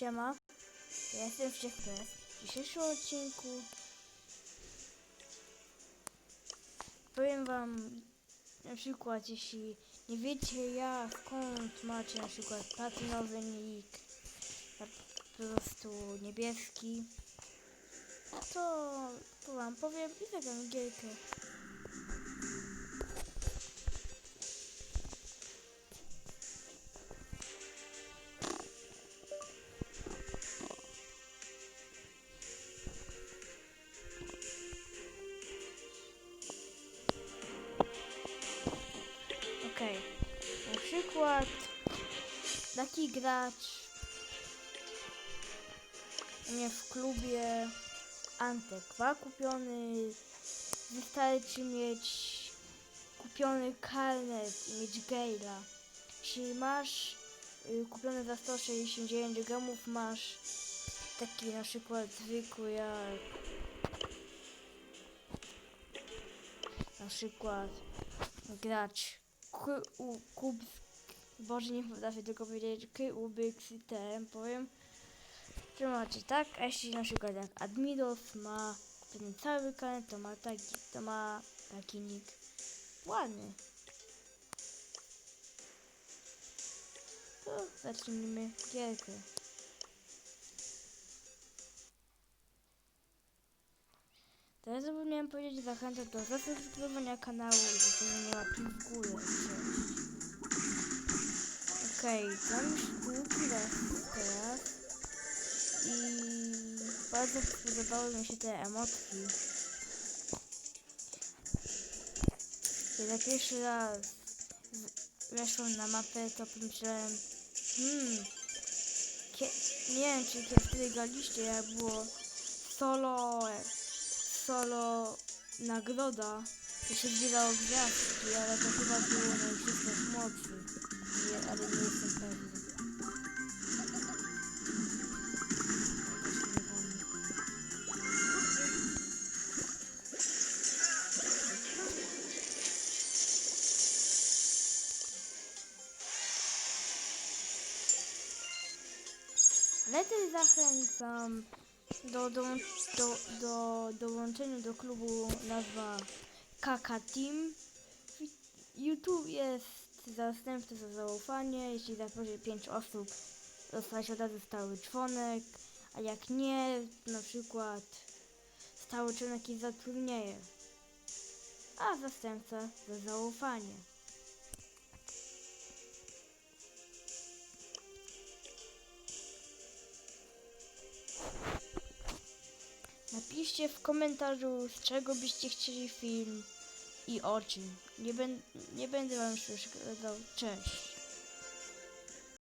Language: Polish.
siema. Ja jestem Wściekles. W dzisiejszym odcinku powiem wam na przykład, jeśli nie wiecie ja skąd macie na przykład platynowy nick, na po prostu niebieski, to, to wam powiem i zagram gierkę. Taki gracz u mnie w klubie Antek ma kupiony. Wystarczy mieć kupiony karnet i mieć Gale'a. Jeśli masz y, kupiony za 169 gramów masz taki na przykład zwykły jak na przykład gracz K u Kub Boże nie potrafię tylko powiedzieć K u B X T powiem. Macie tak? A jeśli na przykład jak Admiros ma kupiony cały kanał to ma taki to ma taki nick. Ładny. To zacznijmy gierkę. Teraz zapomniałem powiedzieć, zachęcam do zasubskrybowania kanału i zostawienia łapki w górę. Okej, mam już półki raz teraz. I bardzo spodobały mi się te emotki. Kiedy pierwszy raz weszłem na mapę, to pomyślałem, hmm, nie wiem, czy kiedy wtedy graliście, jak było solo solo nagroda, to się zbierało gwiazdki, ale to chyba było na wszystkich mocy. Nie, ale nie jestem pewny. Ale też zachęcam do, do, do, do dołączenia do klubu nazwa Kaka Team. YouTube jest zastępny za zaufanie. Jeśli zaprosi 5 osób, dostać od razu stały członek, a jak nie, na przykład stały członek i zatrudnieje. A zastępca za zaufanie. Napiszcie w komentarzu, z czego byście chcieli film i o czym. Nie, ben, nie będę wam już przeszkadzał. Cześć.